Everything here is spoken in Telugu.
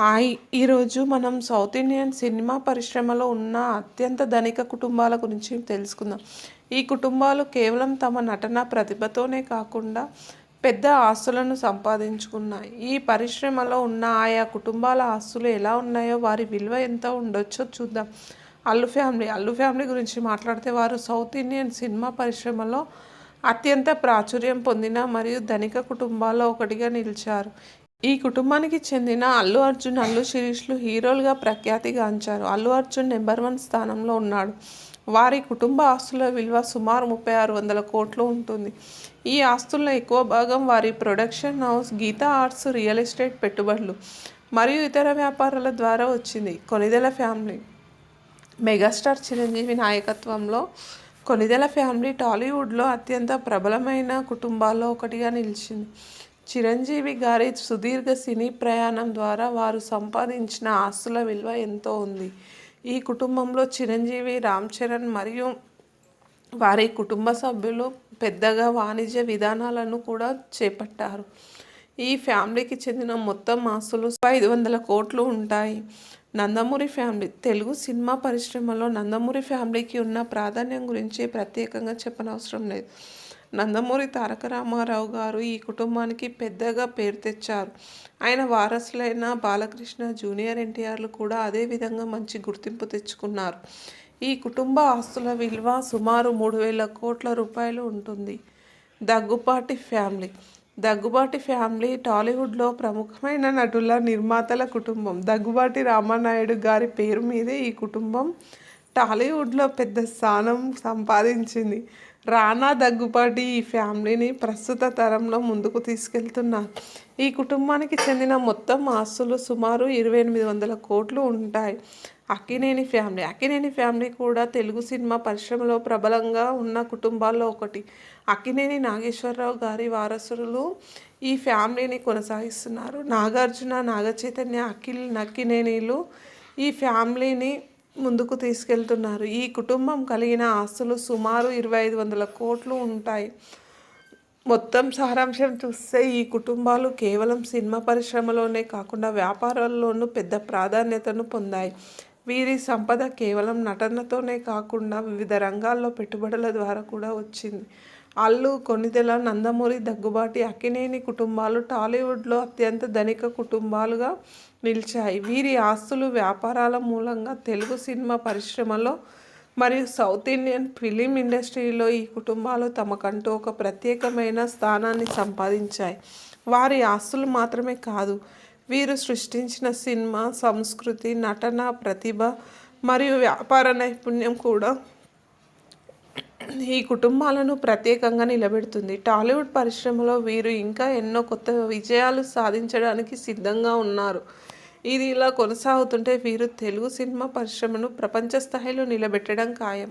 హాయ్. ఈరోజు మనం సౌత్ ఇండియన్ సినిమా పరిశ్రమలో ఉన్న అత్యంత ధనిక కుటుంబాల గురించి తెలుసుకుందాం. ఈ కుటుంబాలు కేవలం తమ నటన ప్రతిభతోనే కాకుండా పెద్ద ఆస్తులను సంపాదించుకున్నాయి. ఈ పరిశ్రమలో ఉన్న ఆయా కుటుంబాల ఆస్తులు ఎలా ఉన్నాయో వారి విలువ ఎంత ఉండొచ్చో చూద్దాం. అల్లు ఫ్యామిలీ అల్లు ఫ్యామిలీ గురించి మాట్లాడితే వారు సౌత్ ఇండియన్ సినిమా పరిశ్రమలో అత్యంత ప్రాచుర్యం పొందిన మరియు ధనిక కుటుంబాల్లో ఒకటిగా నిలిచారు. ఈ కుటుంబానికి చెందిన అల్లు అర్జున్ అల్లు శిరీష్లు హీరోలుగా ప్రఖ్యాతిగాంచారు అల్లు అర్జున్ నెంబర్ వన్ స్థానంలో ఉన్నాడు. వారి కుటుంబ ఆస్తుల విలువ సుమారు ముప్పై ఆరు వందల కోట్లు ఉంటుంది. ఈ ఆస్తుల్లో ఎక్కువ భాగం వారి production house Geetha Arts real estate పెట్టుబడులు మరియు ఇతర వ్యాపారాల ద్వారా వచ్చింది. కొనిదెల ఫ్యామిలీ మెగాస్టార్ చిరంజీవి నాయకత్వంలో కొనిదెల ఫ్యామిలీ టాలీవుడ్లో అత్యంత ప్రబలమైన కుటుంబాల్లో ఒకటిగా నిలిచింది. చిరంజీవి గారి సుదీర్ఘ సినీ ప్రయాణం ద్వారా వారు సంపాదించిన ఆస్తుల విలువ ఎంతో ఉంది. ఈ కుటుంబంలో చిరంజీవి రామ్ చరణ్ మరియు వారి కుటుంబ సభ్యులు పెద్దగా వాణిజ్య విధానాలను కూడా చేపట్టారు. ఈ ఫ్యామిలీకి చెందిన మొత్తం ఆస్తులు ఐదు వందల కోట్లు ఉంటాయి. నందమూరి ఫ్యామిలీ తెలుగు సినిమా పరిశ్రమలో నందమూరి ఫ్యామిలీకి ఉన్న ప్రాధాన్యం గురించి ప్రత్యేకంగా చెప్పనవసరం లేదు. నందమూరి తారక రామారావు గారు ఈ కుటుంబానికి పెద్దగా పేరు తెచ్చారు. ఆయన వారసులైన బాలకృష్ణ జూనియర్ ఎన్టీఆర్లు కూడా అదే విధంగా మంచి గుర్తింపు తెచ్చుకున్నారు. ఈ కుటుంబ ఆస్తుల విలువ సుమారు మూడు వేల కోట్ల రూపాయలు ఉంటుంది. దగ్గుపాటి ఫ్యామిలీ. దగ్గుబాటి ఫ్యామిలీ టాలీవుడ్లో ప్రముఖమైన నటుల నిర్మాతల కుటుంబం. దగ్గుబాటి రామానాయుడు గారి పేరు మీదే ఈ కుటుంబం టాలీవుడ్లో పెద్ద స్థానం సంపాదించింది. రానా దగ్గుపాటి ఈ ఫ్యామిలీని ప్రస్తుత తరంలో ముందుకు తీసుకెళ్తున్నారు ఈ కుటుంబానికి చెందిన మొత్తం ఆస్తులు సుమారు ఇరవై ఎనిమిది వందల కోట్లు ఉంటాయి. అక్కినేని ఫ్యామిలీ. అక్కినేని ఫ్యామిలీ కూడా తెలుగు సినిమా పరిశ్రమలో ప్రబలంగా ఉన్న కుటుంబాల్లో ఒకటి. అక్కినేని నాగేశ్వరరావు గారి వారసులు ఈ ఫ్యామిలీని కొనసాగిస్తున్నారు. నాగార్జున నాగచైతన్య అఖిల్ నక్కినేనిలు ఈ ఫ్యామిలీని ముందుకు తీసుకెళ్తున్నారు. ఈ కుటుంబం కలిగిన ఆస్తులు సుమారు ఇరవై ఐదు వందల కోట్లు ఉంటాయి. మొత్తం సారాంశం చూస్తే ఈ కుటుంబాలు కేవలం సినిమా పరిశ్రమలోనే కాకుండా వ్యాపారాల్లోనూ పెద్ద ప్రాధాన్యతను పొందాయి. వీరి సంపద కేవలం నటనతోనే కాకుండా వివిధ రంగాల్లో పెట్టుబడుల ద్వారా కూడా వచ్చింది. అల్లు కొనిదెల నందమూరి దగ్గుబాటి అక్కినేని కుటుంబాలు టాలీవుడ్లో అత్యంత ధనిక కుటుంబాలుగా నిలిచాయి. వీరి ఆస్తులు వ్యాపారాల మూలంగా తెలుగు సినిమా పరిశ్రమలో మరియు సౌత్ ఇండియన్ ఫిలిం ఇండస్ట్రీలో ఈ కుటుంబాలు తమకంటూ ఒక ప్రత్యేకమైన స్థానాన్ని సంపాదించాయి. వారి ఆస్తులు మాత్రమే కాదు వీరు సృష్టించిన సినిమా సంస్కృతి నటన ప్రతిభ మరియు వ్యాపార నైపుణ్యం కూడా ఈ కుటుంబాలను ప్రత్యేకంగా నిలబెడుతుంది. టాలీవుడ్ పరిశ్రమలో వీరు ఇంకా ఎన్నో కొత్త విజయాలు సాధించడానికి సిద్ధంగా ఉన్నారు. ఇది ఇలా కొనసాగుతుంటే వీరు తెలుగు సినిమా పరిశ్రమను ప్రపంచ స్థాయిలో నిలబెట్టడం ఖాయం.